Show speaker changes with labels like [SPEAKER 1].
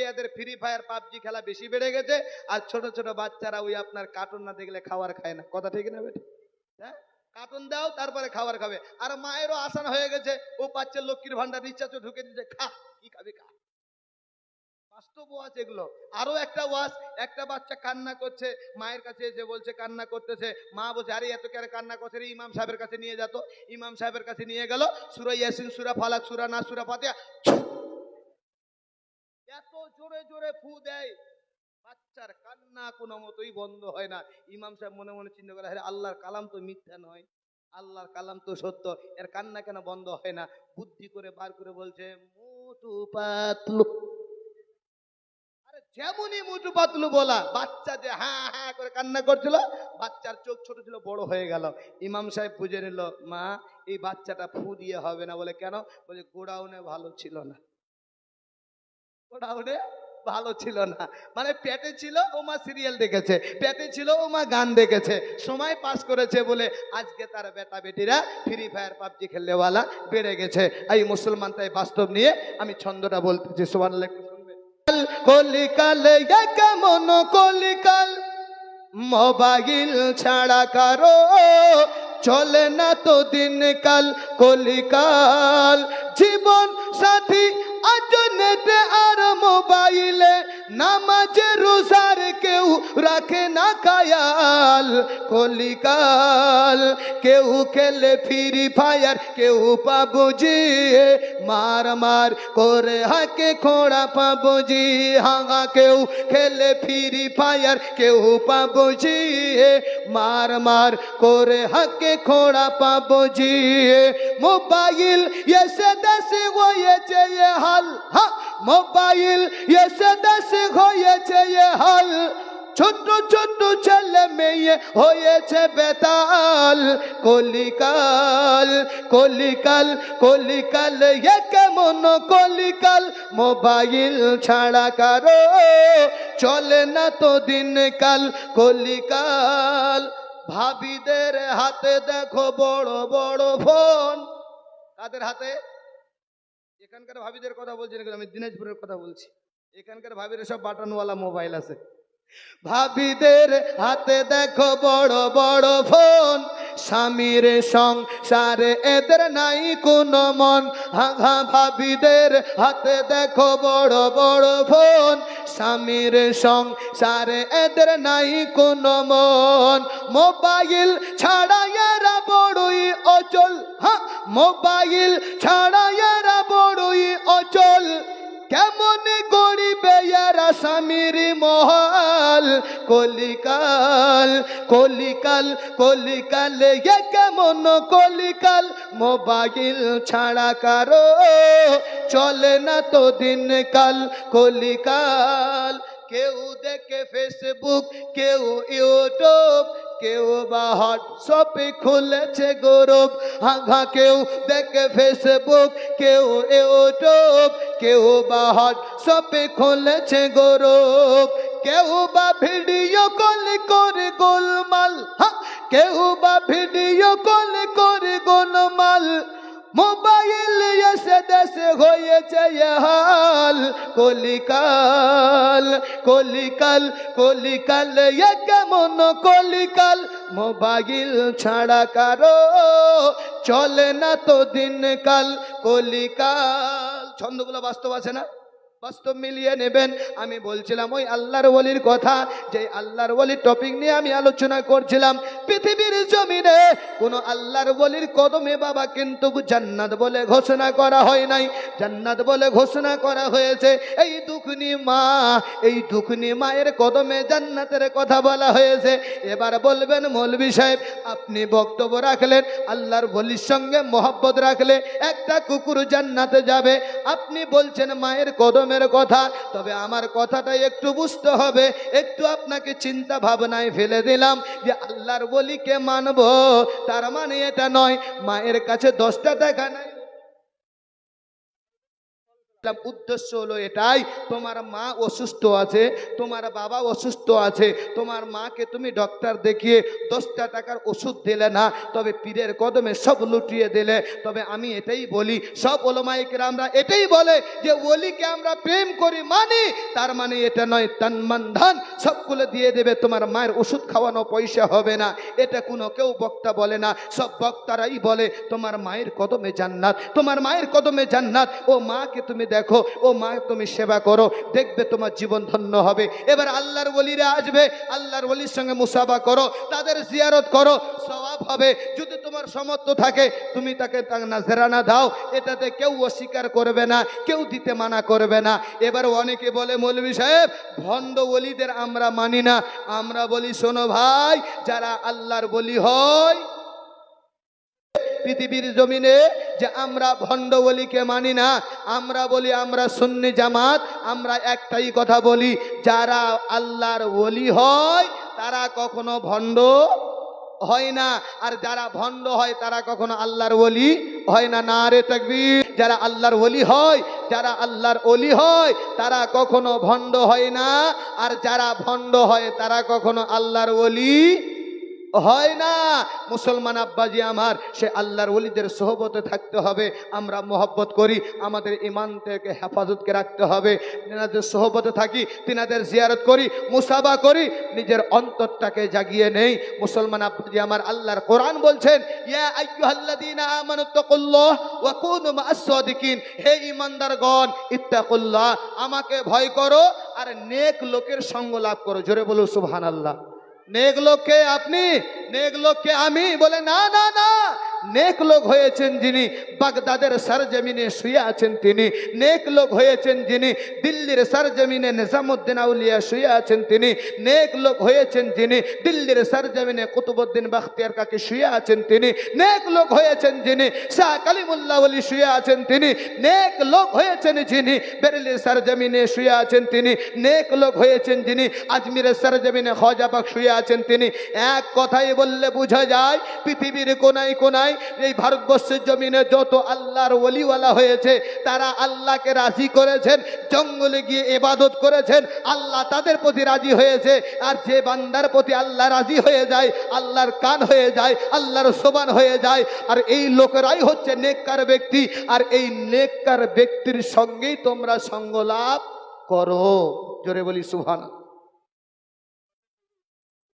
[SPEAKER 1] এদের free Fire PUBG খেলা বেশি বেড়ে গেছে, আর ছোট ছোট বাচ্চারা ওই আপনার কার্টুন না দেখলে খাবার খায় না। কথা ঠিক না বেটা? হ্যাঁ? কার্টুন দাও, তারপরে খাবার খাবে। আর মায়েরও আসান হয়ে গেছে, ও পাচ্ছে লক্ষ্মীর ভান্ডার রিচার্জও ঢুকে দিচ্ছে খা, কি খাবি খা। বাস্তব ওয়াজ এগুলো। আরও একটা ওয়াজ, একটা বাচ্চা কান্না করছে, মায়ের কাছে এসে বলছে, কান্না করতেছে। মা বলছে, আরে, এত কেন কান্না করছে রে? ইমাম সাহেবের কাছে নিয়ে যেত ইমাম সাহেবের কাছে নিয়ে গেল, সুরা ইয়াসিন, সুরা ফালাক, সুরা না সুরা ফাতিহা এত জোরে জোরে ফু দেয়, বাচ্চার কান্না কোনো মতোই বন্ধ হয় না। ইমাম সাহেব মনে মনে চিন্তা করে, আরে আল্লাহর কালাম তো মিথ্যা নয়, আল্লাহর কালাম তো সত্য, এর কান্না কেন বন্ধ হয় না? বুদ্ধি করে বার করে বলছে, মুটু পাতলু। আরে যেমনই মুটু পাতলু বলা, বাচ্চা যে হ্যাঁ হ্যাঁ করে কান্না করছিল, বাচ্চার চোখ ছোট ছিল, বড় হয়ে গেল। ইমাম সাহেব বুঝে নিল, মা, এই বাচ্চাটা ফু দিয়ে হবে না বলে কেন? বলে গোডাউনে ভালো ছিল না। গোডাউনে ভালো ছিল না। মানে পেটে ছিল, ও মা সিরিয়াল দেখেছে। পেটে ছিল, ও মা গান দেখেছে। সময় পাস করেছে বলে আজকে তার বেটা বেটিরা ফ্রি ফায়ার পাবজি খেললেওয়ালা বেড়ে গেছে। এই মুসলমান তাই বাস্তব নিয়ে আমি ছন্দটা বলতেছি সোমান কলিকাল কেমন কলিকাল মোবাইল ছাড়া কারও চলে না তো দিনকাল কলিকাল। জীবন সাথী আজ নেটে আর মোবাইলে নামাজে রোজার রাখে না কায়াল কলিকাল কেউ খেলে ফ্রি ফায়ার, কেউ পাবজি মার মার করে হাকে, খোড়া পাবজি। হাঙা কেউ খেলে ফ্রি ফায়ার, কেউ পাবজি মার মার করে হাকে, খোড়া পাবজি মোবাইল এসে দেশে হয়েছে হাল, হা, মোবাইল এসে দেশে হয়েছে হাল। ছোট ছোট্ট ছেলে মেয়ে হয়েছে বেতাল। কলিকাল কলিকাল কলিকাল, এ কেমন কলিকাল? মোবাইল ছাড়া কারও চলে না তো দিনকাল। কলিকাল, ভাবিদের হাতে দেখো বড় বড় ফোন। কাদের হাতে? এখানকার ভাবিদের কথা বলছি আমি দিনাজপুরের কথা বলছি। এখানকার ভাবির সব বাটনওয়ালা মোবাইল আছে। ভাবিদের হাতে দেখো বড় বড় ফোন। স্বামীর সংসারে এদের নাই কোনো মন। হাঘা ভাবিদের হাতে দেখো বড় বড় ফোন। স্বামীর সংসারে এদের নাই কোনো মন। মোবাইল ছাড়া এরা বড়ই অচল। হ্যাঁ মোবাইল ছাড়া এরা অচল কেমন গরিবে এরা স্বামীর মহাল। কলিকাল কলিকাল কলিকাল, এ কেমন কলিকাল? মোবাইল ছাড়া কারও চলে না তো দিনকাল। কলিকাল, কেউ দেখে ফেসবুক কেউ ইউটিউব কেউ বা হোয়াটসঅ্যাপে খুলেছে গৌরব, হাঘা কেউ দেখে ফেসবুক, কেউ ইউটিউব, কেউ বা হোয়াটসঅ্যাপে খুলেছে গৌরব। কেউ বা ভিডিও কল করে গোলমাল কেউ বা ভিডিও কল করে গোলমাল। মোবাইল দেশে হয়েছে হাল। কলিকাল কলিকাল কলিকাল কেমন কলিকাল? মোবাইল ছাড়া কারও চলে না তো দিনকাল। কলিকাল। ছন্দগুলো বাস্তব আছে না? বাস্তব মিলিয়ে নেবেন। আমি বলছিলাম, ওই আল্লাহর বলির কথা, যে আল্লাহর বলির টপিক নিয়ে আমি আলোচনা করছিলাম, পৃথিবীর জমিনে কোন আল্লাহর ওলির কদমে বাবা কিন্তু জান্নাত বলে ঘোষণা করা হয় নাই। জান্নাত বলে ঘোষণা করা হয়েছে, এই দুখনি মা, এই দুখনি মায়ের কদমে জান্নাতের কথা বলা হয়েছে। এবার বলবেন মৌলবি সাহেব, আপনি বক্তব্য রাখলেন, আল্লাহর বলির সঙ্গে মহব্বত রাখলে একটা কুকুর জান্নাতে যাবে। আপনি বলছেন মায়ের কদমের কথা, তবে আমার কথাটা একটু বুঝতে হবে, একটু আপনাকে চিন্তা ভাবনায় ফেলে দিলাম যে আল্লাহর বলিকে মানব, তার মানে এটা নয়, মায়ের কাছে দশটা টাকা নাই। উদ্দেশ্য হলো এটাই, তোমার মা অসুস্থ আছে, তোমার বাবা অসুস্থ আছে, তোমার মাকে তুমি ডক্টর দেখিয়ে দশটা টাকার ওষুধ দিলে না, তবে পীরের কদমে সব লুটিয়ে দিলে। তবে আমি এটাই বলি, সব ওলমাইকের আমরা এটাই বলে যে, ওলিকে আমরা প্রেম করি মানি, তার মানে এটা নয়, তান মান ধন, সবগুলো দিয়ে দেবে, তোমার মায়ের ওষুধ খাওয়ানো পয়সা হবে না। এটা কোনো কেউ বক্তা বলে না, সব বক্তারাই বলে, তোমার মায়ের কদমে জান্নাত, তোমার মায়ের কদমে জান্নাত, ও মাকে তুমি দেখো, ও মা, তুমি সেবা করো, দেখবে তোমার জীবন ধন্য হবে। এবার আল্লাহর বলিরা আসবে, আল্লাহর বলির সঙ্গে মুসাফা করো, তাদের জিয়ারত করো, সওয়াব হবে। যদি তোমার সমর্থ থাকে, তুমি তাকে নাজরানা দাও, এটাতে কেউ অস্বীকার করবে না, কেউ দিতে মানা করবে না। এবার অনেকে বলে, মৌলভী সাহেব, ভণ্ড বলিদের আমরা মানি না। আমরা বলি, শোনো ভাই, যারা আল্লাহর বলি হয় পৃথিবীর জমিনে যে আমরা ভণ্ড বলিকে মানি না, আমরা বলি আমরা সুন্নি জামাত, আমরা একটাই কথা বলি, যারা আল্লাহর ওলি হয়, তারা কখনো ভণ্ড হয় না। আর যারা ভণ্ড হয়, তারা কখনো আল্লাহর ওলি হয় না। না রে তকবীর, যারা আল্লাহর ওলি হয়, যারা আল্লাহর ওলি হয়, তারা কখনো ভণ্ড হয় না। আর যারা ভণ্ড হয়, তারা কখনো আল্লাহর ওলি হয় না। মুসলমান আব্বাজি আমার, সে আল্লাহর ওলিদের সোহবতে থাকতে হবে। আমরা মোহব্বত করি, আমাদের ইমান থেকে হেফাজতকে রাখতে হবে। তেনাদের সোহবতে থাকি, তেনাদের জিয়ারত করি, মুসাবা করি, নিজের অন্তরটাকে জাগিয়ে নেই। মুসলমান আব্বাজি আমার, আল্লাহর কোরআন বলছেন হে ঈমানদারগণ, ইত্তাকুল্লাহ, আমাকে ভয় করো আর নেক লোকের সঙ্গ লাভ করো। জোরে বলো, সুবহানাল্লাহ। নেক লোককে আপনি নেক লোককে আমি বলে না না না নেক লোক হয়েছেন যিনি, বাগদাদের সরজমিনে শুয়ে আছেন তিনি। নেক লোক হয়েছেন যিনি, দিল্লির সরজমিনে নিজামুদ্দিন আউলিয়া শুয়ে আছেন তিনি। নেক লোক হয়েছেন যিনি, দিল্লির সরজমিনে কুতুবুদ্দিন বাখতিয়ার কাকে শুয়ে আছেন তিনি। নেক লোক হয়েছেন যিনি, শাহ কালিমুল্লাহ ওলি শুয়ে আছেন তিনি। নেক লোক হয়েছেন যিনি, বেরেলির সরজমিনে শুয়ে আছেন তিনি। নেক লোক হয়েছেন যিনি, আজমিরের সরজমিনে খজাবাগ শুয়ে আছেন তিনি। এক কথাই বললে বোঝা যায়, পৃথিবীর কোনায় কোনায় এই ভারতবর্ষের জমিনে যত আল্লাহর ওলিওয়ালা হয়েছে, তারা আল্লাহকে রাজি করেছেন, জঙ্গলে গিয়ে এবাদত করেছেন, আল্লাহ তাদের প্রতি রাজি হয়েছে, আর যে বান্দার প্রতি আল্লাহ রাজি হয়ে যায়, আল্লাহর কান হয়ে যায়, আল্লাহর সমান হয়ে যায়, আর এই লোকেরাই হচ্ছে নেককার ব্যক্তি, আর এই নেককার ব্যক্তির সঙ্গেই তোমরা সঙ্গ লাভ করো। জোরে বলি সুভানা